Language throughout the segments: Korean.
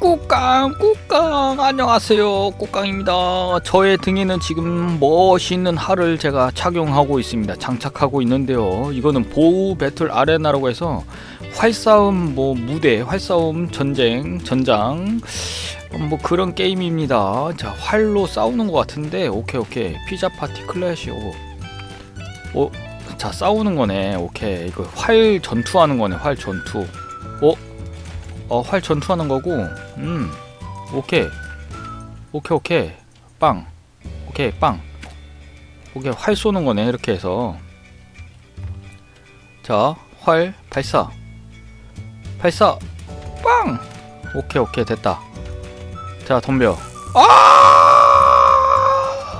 꾹깡 꾹깡 안녕하세요. 꾹깡입니다. 저의 등에는 지금 멋있는 활을 제가 착용하고 있습니다. 장착하고 있는데요. 이거는 보우 배틀 아레나라고 해서 활싸움 뭐 무대 활싸움 전쟁 전장 어, 뭐 그런 게임입니다. 자 활로 싸우는 것 같은데 오케이 오케이. 피자 파티 클래시. 오. 오, 자 싸우는 거네. 오케이. 이거 활 전투하는 거네. 활 전투. 어? 어, 활 전투하는 거고, 음, 오케이. 오케이, 오케이. 빵. 오케이, 빵. 오케이, 활 쏘는 거네, 이렇게 해서. 자, 활, 발사. 발사. 빵! 오케이, 오케이, 됐다. 자, 덤벼. 아!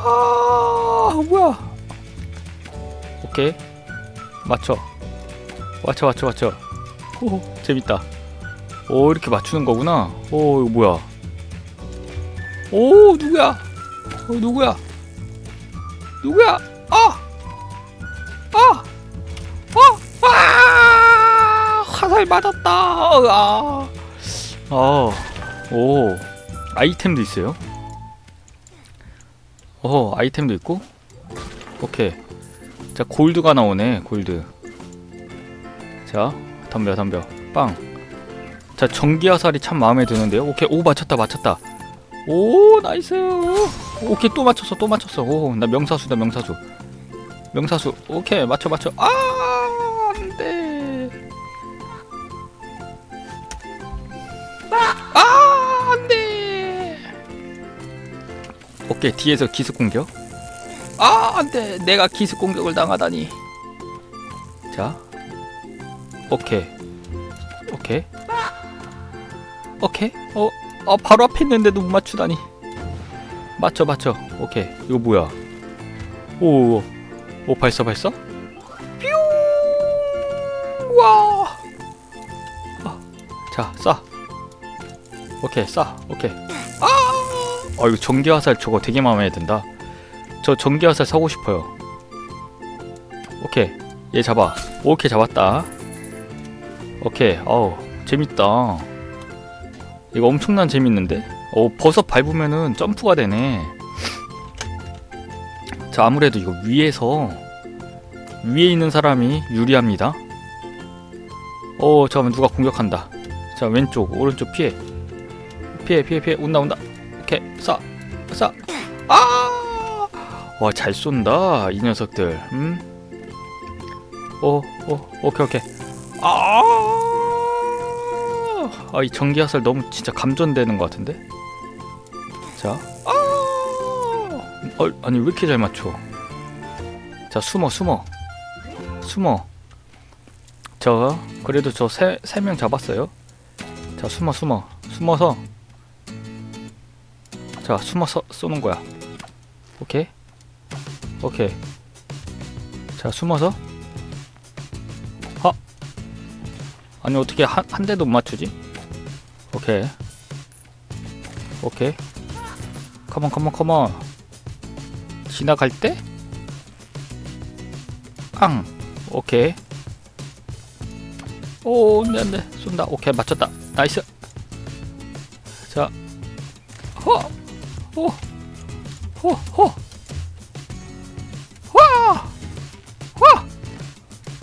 아, 뭐야. 오케이. 맞춰. 맞춰, 맞춰, 맞춰. 오, 재밌다. 오 이렇게 맞추는 거구나. 오 이거 뭐야? 오 누구야? 어 누구야? 누구야? 아! 아! 아! 아! 화살 맞았다. 아! 어. 오. 아이템도 있어요. 어, 아이템도 있고. 오케이. 자, 골드가 나오네. 골드. 자, 덤벼 덤벼. 빵. 자 전기 화살이 참 마음에 드는데요. 오케이 오 맞췄다 맞췄다. 오 나이스. 오케이 또 맞췄어 또 맞췄어. 오 나 명사수다 명사수. 명사수. 오케이 맞춰 맞춰. 아 안돼. 아 안돼. 오케이 뒤에서 기습 공격. 아 안돼 내가 기습 공격을 당하다니. 자 오케이. 오케이. 어, 어 바로 앞에 있는데도 못 맞추다니. 맞춰 맞춰. 오케이. 이거 뭐야? 오, 오, 오 발사 발사? 뾰! 와. 아, 자, 쏴. 오케이, 쏴. 오케이. 아! 어, 이거 전기 화살 저거 되게 마음에 든다. 저 전기 화살 사고 싶어요. 오케이. 얘 잡아. 오케이, 잡았다. 오케이. 어우, 재밌다. 이거 엄청난 재밌는데? 어 버섯 밟으면은 점프가 되네. 자 아무래도 이거 위에서 위에 있는 사람이 유리합니다. 어 잠깐만 누가 공격한다. 자 왼쪽 오른쪽 피해. 피해 피해 피해. 온다 온다. 오케이 쏴쏴. 아! 와 잘 쏜다 이 녀석들. 음? 오, 오, 오케이 오케이. 아! 아, 이 전기 화살 너무 진짜 감전되는 것 같은데? 자, 아! 어, 아니 왜 이렇게 잘 맞춰? 자, 숨어, 숨어, 숨어. 저 그래도 저 세 세 명 잡았어요. 자, 숨어, 숨어, 숨어서. 자, 숨어서 쏘는 거야. 오케이, 오케이. 자, 숨어서. 하. 아니 어떻게 한, 한 대도 못 맞추지? 오케이 오케이 컴온 컴온 컴온 지나갈 때? 앙 오케이 오 안돼 안돼 쏜다 오케이 맞췄다 나이스 자 허! 호! 호! 호! 와! 와!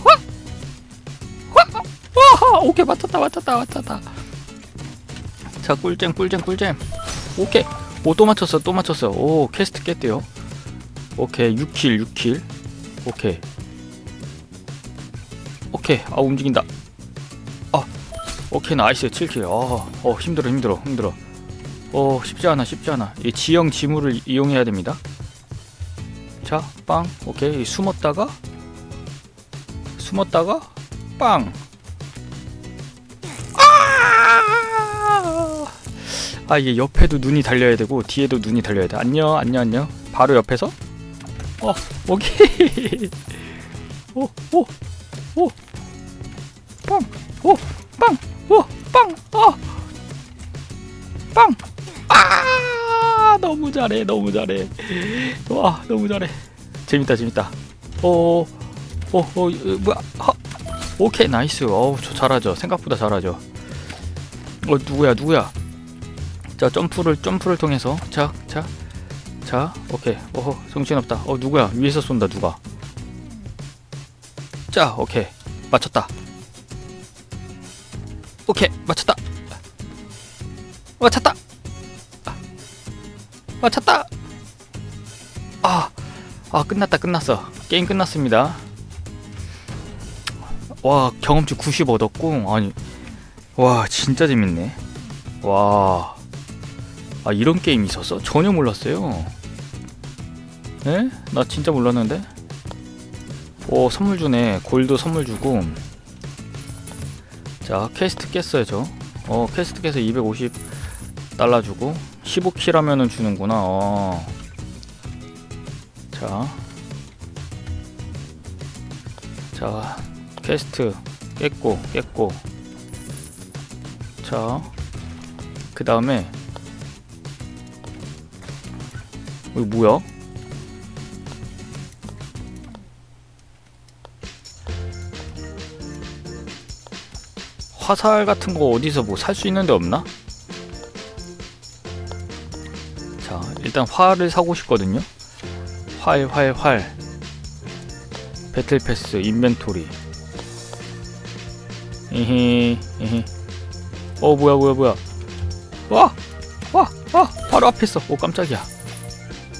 와! 와! 오케이 맞췄다 맞췄다 맞췄다 자 꿀잼 꿀잼 꿀잼. 오케이. 오 또 맞췄어 또 맞췄어. 오 퀘스트 깼대요. 오케이 6킬 6킬. 오케이. 오케이. 아 움직인다. 아 오케이 나이스. 7킬. 어, 어 힘들어 힘들어 힘들어. 어 쉽지 않아 쉽지 않아. 이 지형 지물을 이용해야 됩니다. 자 빵. 오케이. 숨었다가 숨었다가 빵 아 이게 옆에도 눈이 달려야 되고 뒤에도 눈이 달려야 돼. 안녕 안녕 안녕. 바로 옆에서? 어 오케이. 오오빵오빵오빵어빵 아 너무 잘해 너무 잘해. 와 너무 잘해. 재밌다 재밌다. 오오오 뭐야? 하. 오케이 나이스. 어우 저 잘하죠. 생각보다 잘하죠. 어 누구야 누구야 자 점프를 점프를 통해서. 자자자 오케이. 어허 정신없다. 어 누구야? 위에서 쏜다 누가? 자 오케이. 맞췄다. 오케이 맞췄다. 맞췄다. 맞췄다. 아, 아 끝났다 끝났어. 게임 끝났습니다. 와 경험치 90 얻었고 아니 와 진짜 재밌네. 와 아, 이런 게임이 있었어? 전혀 몰랐어요 에? 나 진짜 몰랐는데 오 선물 주네 골드 선물 주고 자 퀘스트 깼어요 저어 퀘스트 깨서 250 달러 주고 15킬 하면은 주는구나 어. 자. 자, 퀘스트 깼고, 깼고. 자, 그 다음에, 이거 뭐야? 화살 같은 거 어디서 뭐 살 수 있는 데 없나? 자, 일단 활을 사고 싶거든요. 활, 활, 활. 배틀 패스, 인벤토리. 이히, 이히. 어, 뭐야, 뭐야, 뭐야. 와! 와! 와! 바로 앞에 있어. 오, 깜짝이야.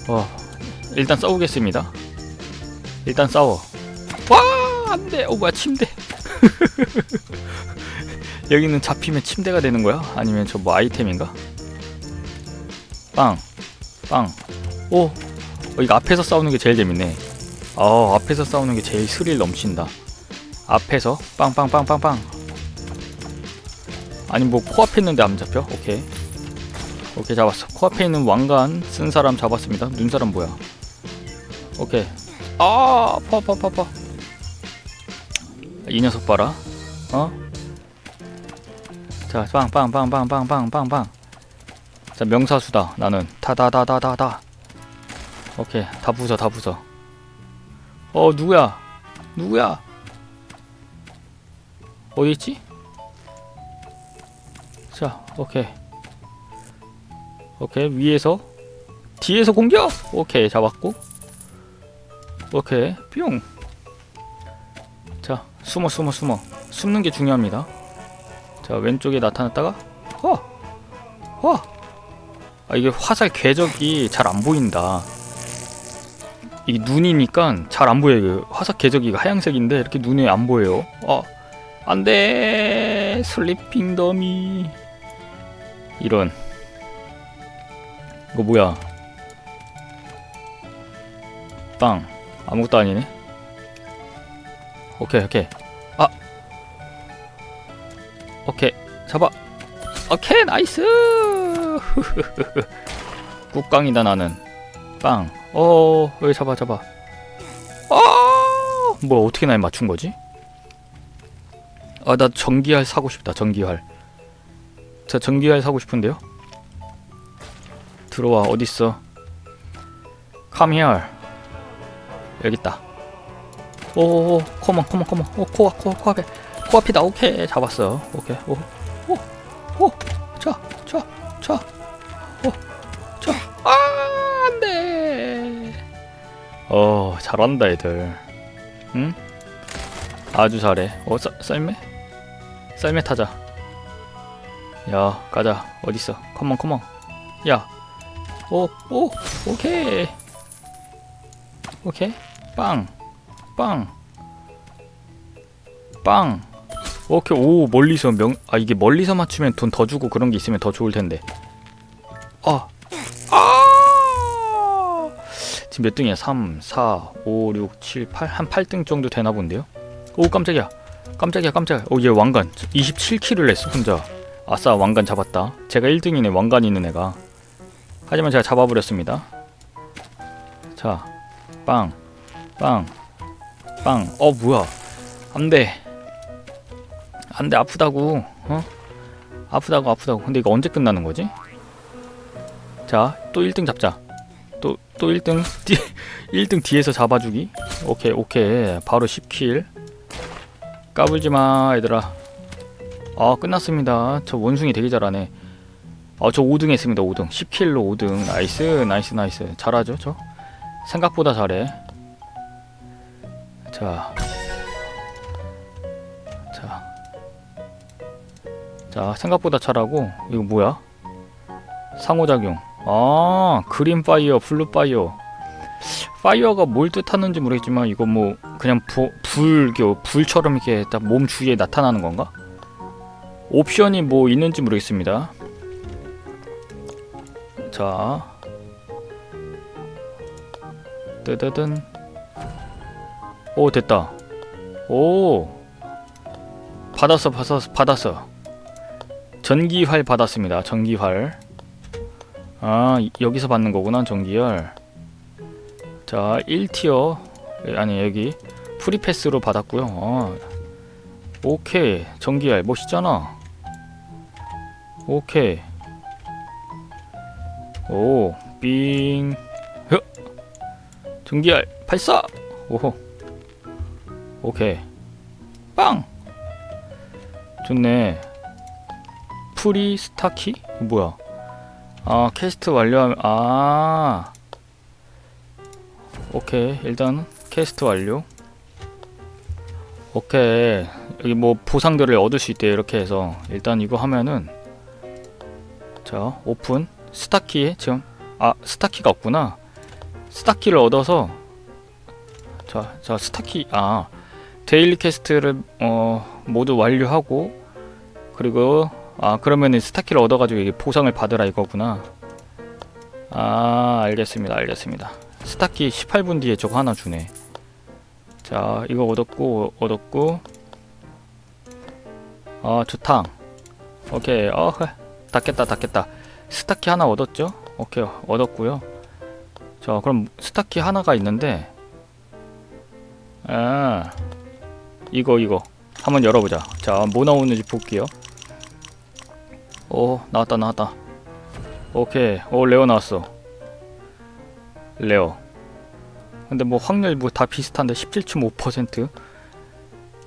와. 일단 싸우겠습니다. 일단 싸워. 와! 안 돼. 어, 뭐야, 침대. 여기는 잡히면 침대가 되는 거야? 아니면 저 뭐 아이템인가? 빵. 빵. 오! 어, 이거 앞에서 싸우는 게 제일 재밌네. 어, 앞에서 싸우는 게 제일 스릴 넘친다. 앞에서 빵빵빵빵빵. 아니 뭐 코앞에 있는데 안 잡혀? 오케이. 오케이 잡았어. 코앞에 있는 왕관 쓴 사람 잡았습니다. 눈 사람 뭐야? 오케이. 아 아파 아파 아파. 이 녀석 봐라. 어? 자 빵 빵 빵 빵 빵 빵 빵빵. 자 명사수다 나는. 타다다다다다. 오케이 다 부숴 다 부숴. 어 누구야? 누구야? 어디 있지? 자 오케이. 오케이, 위에서 뒤에서 공격. 오케이, 잡았고. 오케이, 뿅. 자, 숨어, 숨어, 숨어. 숨는 게 중요합니다. 자, 왼쪽에 나타났다가 어, 어. 아 이게 화살 궤적이 잘 안 보인다. 이게 눈이니까 잘 안 보여요. 화살 궤적이가 하얀색인데 이렇게 눈에 안 보여요. 어, 안돼 슬리핑 더미 이런 이거 뭐야? 빵 아무것도 아니네. 오케이 오케이. 아! 오케이. 잡아. 오케이 나이스! 꾹깡이다 나는. 빵 어 여기 잡아 잡아. 어 뭐 어떻게 날 맞춘 거지? 아 나 전기활 사고 싶다 전기활 자 전기활 사고 싶은데요 들어와. 어딨어? Come here. 여기 있다. 오오오 컴온 컴온 오 코아 코아 코앞에 코앞이다. 오케이. 잡았어. 오케이. 오오오자자자오자. 아, 안돼 어 잘한다 애들. 응? 아주 잘해. 어 썰, 썰매? 썰매 타자. 야 가자. 어딨어? 컴온 컴온 야 오 오 오케이 오케이 빵 빵. 빵. 오케이. 오, 멀리서 명 아, 이게 멀리서 맞추면 돈 더 주고 그런 게 있으면 더 좋을 텐데. 아. 아! 지금 몇 등이야? 3, 4, 5, 6, 7, 8. 한 8등 정도 되나 본데요. 오, 깜짝이야. 깜짝이야, 깜짝이야. 오, 얘 왕관. 27킬을 냈어, 혼자. 아싸, 왕관 잡았다. 제가 1등이네, 왕관 있는 애가. 하지만 제가 잡아버렸습니다. 자, 빵, 빵, 빵. 어 뭐야? 안 돼. 안 돼 아프다고. 어? 아프다고 아프다고. 근데 이거 언제 끝나는 거지? 자, 또 1등 잡자. 또 또 1등 뒤 1등 뒤에서 잡아주기. 오케이 오케이. 바로 10킬. 까불지 마 얘들아. 아 끝났습니다. 저 원숭이 되게 잘하네. 아저 5등 했습니다 5등 10킬로 5등 나이스 나이스 나이스 잘하죠 저 생각보다 잘해 자 자. 자, 생각보다 잘하고 이거 뭐야? 상호작용. 아, 그린 파이어, 블루 파이어. 파이어가 뭘 뜻하는지 모르겠지만 이거 뭐 그냥 부, 불, 그 불처럼 이렇게 딱 몸 주위에 나타나는 건가? 옵션이 뭐 있는지 모르겠습니다. 자, 뜨드든. 오 됐다. 오, 받았어, 받았어, 받았어. 전기활 받았습니다. 전기활. 아, 이- 여기서 받는 거구나, 전기활. 자, 1티어. 아니, 여기. 프리패스로 받았고요. 아, 오케이. 전기활. 멋있잖아. 오케이. 오, 삥. 흑. 전기활. 발사! 오호. 오케이. 빵! 좋네. 프리 스타키? 뭐야? 아 캐스트 완료하면 아 오케이 일단 캐스트 완료. 오케이 여기 뭐 보상들을 얻을 수 있대 이렇게 해서 일단 이거 하면은 자 오픈 스타키 지금? 아 스타키가 없구나. 스타키를 얻어서 자, 자 스타키 아 데일리 캐스트를 어 모두 완료하고 그리고 아 그러면은 스타키를 얻어가지고 이게 보상을 받으라 이거구나. 아 알겠습니다 알겠습니다. 스타키 18분 뒤에 저거 하나 주네. 자 이거 얻었고 얻었고. 아 좋다 오케이. 어 닫겠다 닫겠다 스타키 하나 얻었죠? 오케이 얻었고요. 자 그럼 스타키 하나가 있는데 아 이거 이거. 한번 열어보자. 자 뭐 나오는지 볼게요. 오 나왔다 나왔다. 오케이. 오 레어 나왔어. 레어 근데 뭐 확률 뭐 다 비슷한데 17.5%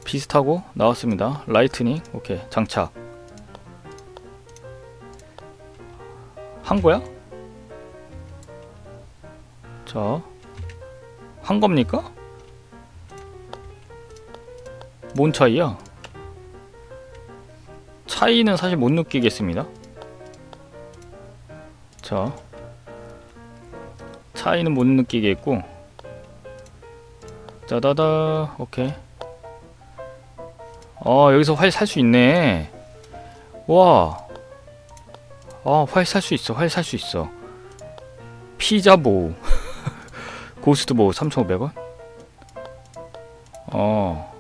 비슷하고 나왔습니다. 라이트닝. 오케이. 장착 한 거야? 자 한 겁니까? 뭔 차이야? 차이는 사실 못 느끼겠습니다. 자, 차이는 못 느끼겠고, 짜다다, 오케이. 아 여기서 활 살 수 있네. 와, 아활살 수 있어, 활 살 수 있어. 피자 보우, 고스트 보우 3,500원. 어,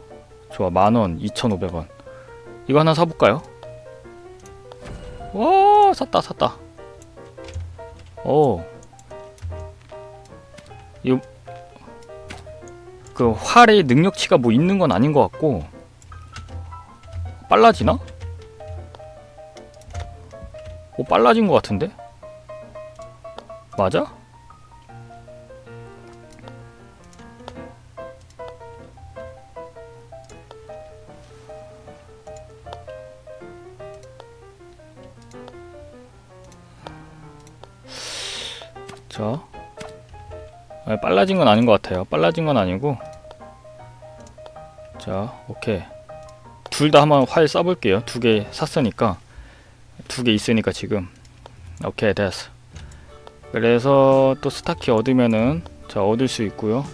좋아 만원 2,500원. 이거 하나 사볼까요? 와 샀다 샀다 오 이거 그 활의 능력치가 뭐 있는 건 아닌 것 같고 빨라지나? 빨라진 것 같은데? 맞아? 자, 아, 빨라진 건 아닌 것 같아요. 빨라진 건 아니고, 자, 오케이. 둘 다 한번 활 쏴볼게요. 두 개 샀으니까, 두 개 있으니까 지금, 오케이 됐어. 그래서 또 스타키 얻으면은 자 얻을 수 있고요.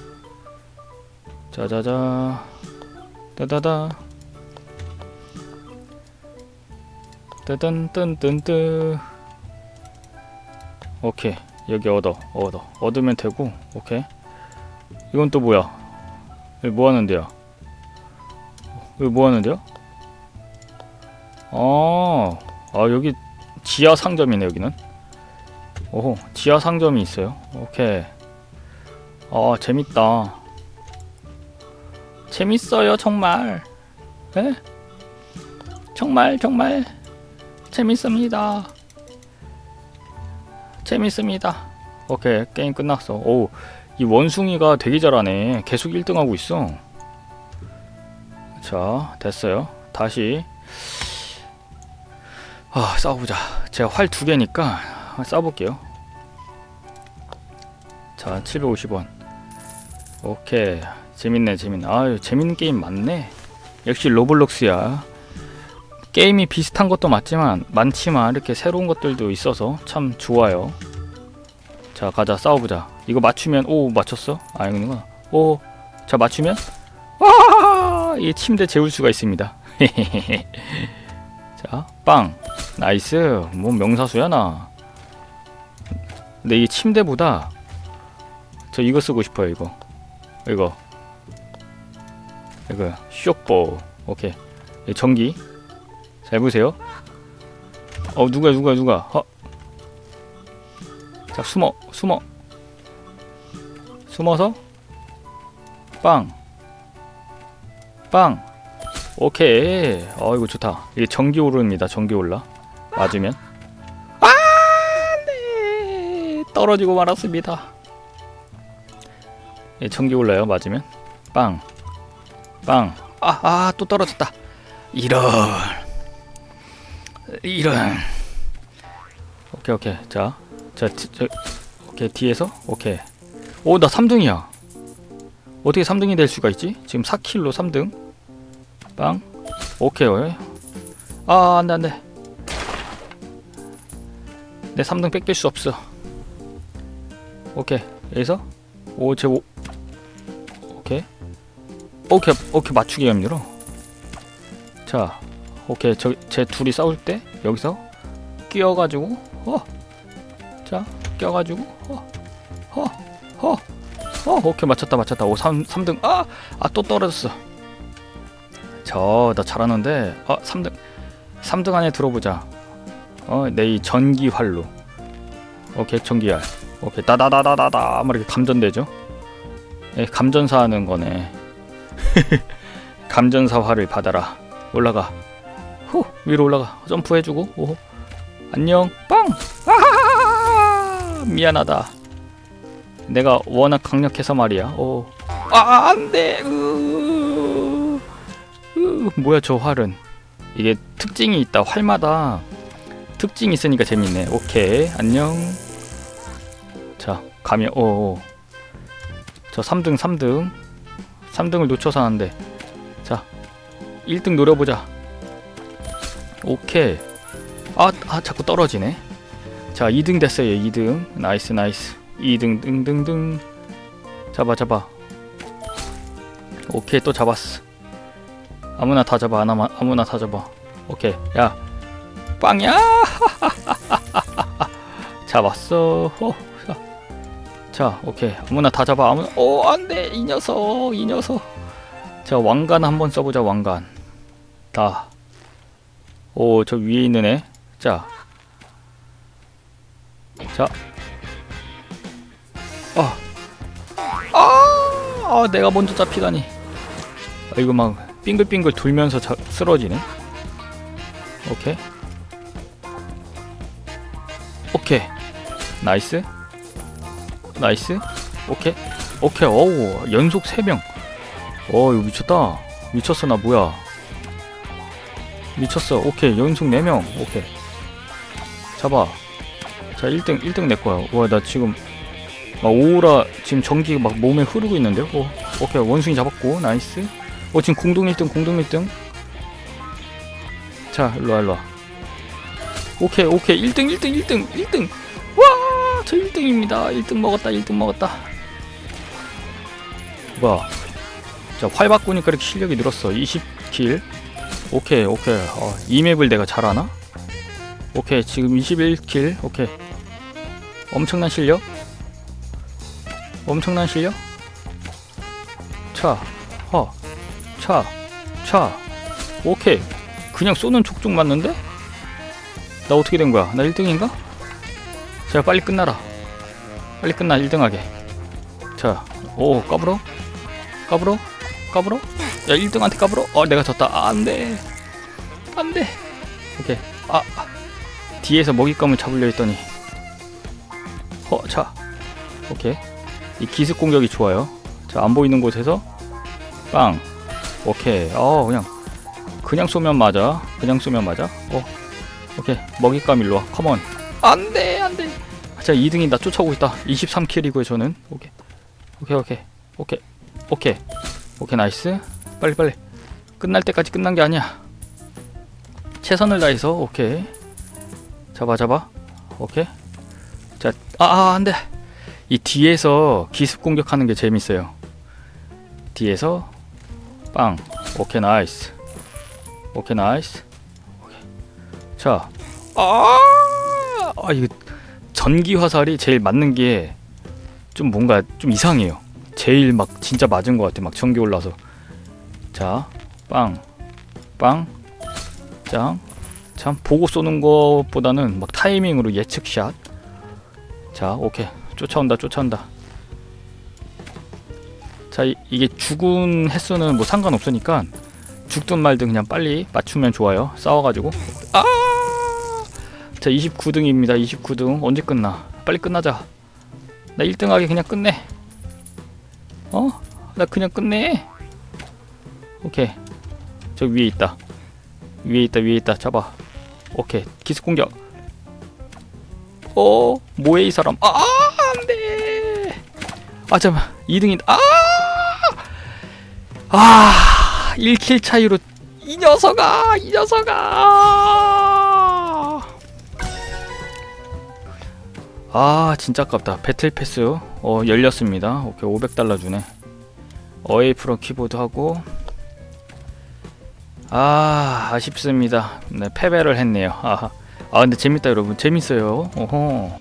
자자자, 따다다, 따단 뜬뜬뜨. 오케이. 여기 얻어 얻어. 얻으면 되고 오케이. 이건 또 뭐야? 여기 뭐 하는데요? 여기 뭐 하는데요? 아, 아 여기 지하 상점이네 여기는 오호 지하 상점이 있어요 오케이 아 재밌다 재밌어요 정말 에? 정말 정말 재밌습니다 재밌습니다. 오케이 게임 끝났어. 오, 이 원숭이가 되게 잘하네. 계속 1등하고 있어. 자, 됐어요. 다시 아 싸워보자. 제가 활 두 개니까 싸워볼게요. 자 750원. 오케이. 재밌네 재밌네. 아유 재밌는 게임 많네. 역시 로블록스야. 게임이 비슷한 것도 맞지만 많지만 이렇게 새로운 것들도 있어서 참 좋아요. 자 가자 싸워보자. 이거 맞추면 오 맞췄어? 아니구나. 오자 맞추면? 와이 침대 재울 수가 있습니다. 자빵 나이스 뭐 명사수야 나 근데 이 침대보다 저 이거 쓰고 싶어요 이거 이거 이거 쇼뽀 오케이 이 전기 잘 보세요 어 누가 누가 누가 어. 자 숨어 숨어 숨어서 빵 빵. 오케이. 어 이거 좋다. 이게 전기 오릅니다. 전기 올라. 맞으면. 아, 네. 떨어지고 말았습니다. 예, 전기 올라요. 맞으면. 빵. 빵. 아, 아, 또 떨어졌다. 이런. 이런. 오케이, 오케이. 자. 자, 디- 저, 오케이. 뒤에서. 오케이. 오, 나 3등이야. 어떻게 3등이 될 수가 있지? 지금 4킬로 3등. 빵. 오케이. 아, 안 돼, 안 돼. 내 3등 뺏길 수 없어. 오케이. 여기서 오, 제 오. 오케이. 오케이. 오케이. 맞추기가 힘들어. 자. 오케이. 저 제 둘이 싸울 때 여기서 끼어 가지고 어. 자, 껴 가지고 어. 어. 어. 어, 오케이 맞췄다 맞췄다. 오, 3 3등. 아, 아 또 떨어졌어. 저, 나 잘하는데. 어, 3등. 3등 안에 들어보자. 어, 내 이 전기 활로. 오케이, 전기활. 오케이, 따다다다다다. 막 이렇게 감전되죠? 예, 감전사 하는 거네. 감전사 활을 받아라. 올라가. 후, 위로 올라가. 점프해주고. 오, 안녕. 빵. 아, 미안하다. 내가 워낙 강력해서 말이야. 오. 아, 안 돼. 으, 으, 뭐야, 저 활은. 이게 특징이 있다. 활마다 특징이 있으니까 재밌네. 오케이. 안녕. 자, 가면 오. 오. 저 3등 3등. 3등을 놓쳐서 하는데. 자. 1등 노려보자. 오케이. 아, 아 자꾸 떨어지네. 자, 2등 됐어요. 2등. 나이스 나이스. 2등 등등등 잡아 잡아 오케이 또 잡았어 아무나 다 잡아 아무나 다 잡아 오케이 야 빵야 잡았어. 호. 자, 자 오케이. 아무나 다 잡아. 아무나 오 안 돼. 이 녀석 이 녀석. 자 왕관 한번 써보자 왕관. 다 오 저 위에 있는 애 자. 자, 아, 아, 아 내가 먼저 잡히다니. 아, 이거 막 빙글빙글 돌면서 자, 쓰러지네. 오케이. 오케이. 나이스. 나이스. 오케이. 오케이. 어우, 연속 3명. 어, 이거 미쳤다. 미쳤어, 나 뭐야. 미쳤어. 오케이. 연속 4명. 오케이. 잡아. 자, 1등, 1등 내 거야. 와, 나 지금 막 오라 지금 전기가 막 몸에 흐르고 있는데요. 오, 오케이 원숭이 잡았고 나이스. 어 지금 공동 1등 공동 1등. 자 일로와 일로와. 오케이 오케이 1등 1등 1등 1등. 와 저 1등입니다. 1등 먹었다 1등 먹었다. 뭐야? 자활 바꾸니까 이렇게 실력이 늘었어. 20킬. 오케이 오케이. 어, 이 맵을 내가 잘하나? 오케이 지금 21킬. 오케이. 엄청난 실력. 엄청난 실력? 차, 허, 차, 차. 오케이. 그냥 쏘는 족족 맞는데? 나 어떻게 된 거야? 나 1등인가? 자, 빨리 끝나라. 빨리 끝나, 1등하게. 자, 오, 까불어? 까불어? 까불어? 야, 1등한테 까불어? 어, 내가 졌다. 아, 안 돼. 안 돼. 오케이. 아, 아. 뒤에서 먹잇감을 잡으려 했더니. 허, 자. 오케이. 이 기습 공격이 좋아요. 자, 안 보이는 곳에서 빵. 오케이. 어, 그냥 그냥 쏘면 맞아. 그냥 쏘면 맞아. 어. 오케이 먹잇감 일로 와. 컴온 안돼 안돼. 자 2등이 나 쫓아오고 있다. 23킬이고요 저는. 오케이. 오케이 오케이. 오케이. 오케이. 오케이 나이스. 빨리 빨리. 끝날 때까지 끝난 게 아니야. 최선을 다해서 오케이. 잡아 잡아. 오케이. 자 아 아, 안돼. 이 뒤에서 기습 공격하는 게 재밌어요. 뒤에서 빵. 오케이 나이스. 오케이 나이스. 자. 아, 아 이거 전기 화살이 제일 맞는 게 좀 뭔가 좀 이상해요. 제일 막 진짜 맞은 것 같아 막 전기 올라서. 자 빵 빵 짱 참 보고 쏘는 것보다는 막 타이밍으로 예측샷. 자 오케이. 쫓아온다 쫓아온다. 자 이, 이게 죽은 횟수는 뭐 상관없으니까 죽든 말든 그냥 빨리 맞추면 좋아요. 싸워가지고. 아! 자 29등입니다. 29등. 언제 끝나? 빨리 끝나자. 나 1등하게 그냥 끝내. 어? 나 그냥 끝내. 오케이. 저 위에 있다. 위에 있다 위에 있다. 잡아. 오케이. 기습 공격. 어? 뭐해 이 사람? 아 안돼. 아 잠깐 2등이다 아! 아 1킬 차이로 이 녀석아 이 녀석아 아 진짜 아깝다. 배틀 패스. 어 열렸습니다. 오케이 500달러 주네. 어웨이 프로 키보드 하고. 아 아쉽습니다. 네 패배를 했네요. 아, 아 근데 재밌다 여러분. 재밌어요. 어허